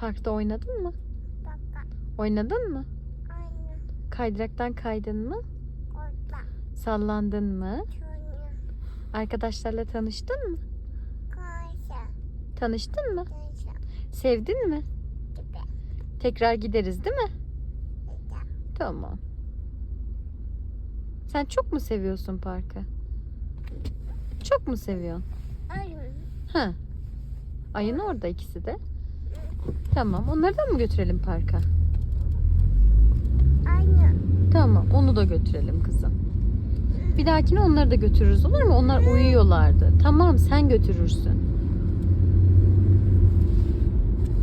Parkta oynadın mı? Baba. Oynadın mı? Anne. Kaydıraktan kaydın mı? Orada. Sallandın mı? Çocuğu. Arkadaşlarla tanıştın mı? Karşı. Tanıştın mı? Dışarı. Sevdin mi? Gibi. Tekrar gideriz değil mi? Dışarı. Tamam. Sen çok mu seviyorsun parkı? Çok mu seviyorsun? Anne. Ha. Ayın orada ikisi de. Tamam. Onları da mı götürelim parka? Anne. Tamam. Onu da götürelim kızım. Bir dahakine onları da götürürüz olur mu? Onlar uyuyorlardı. Tamam sen götürürsün.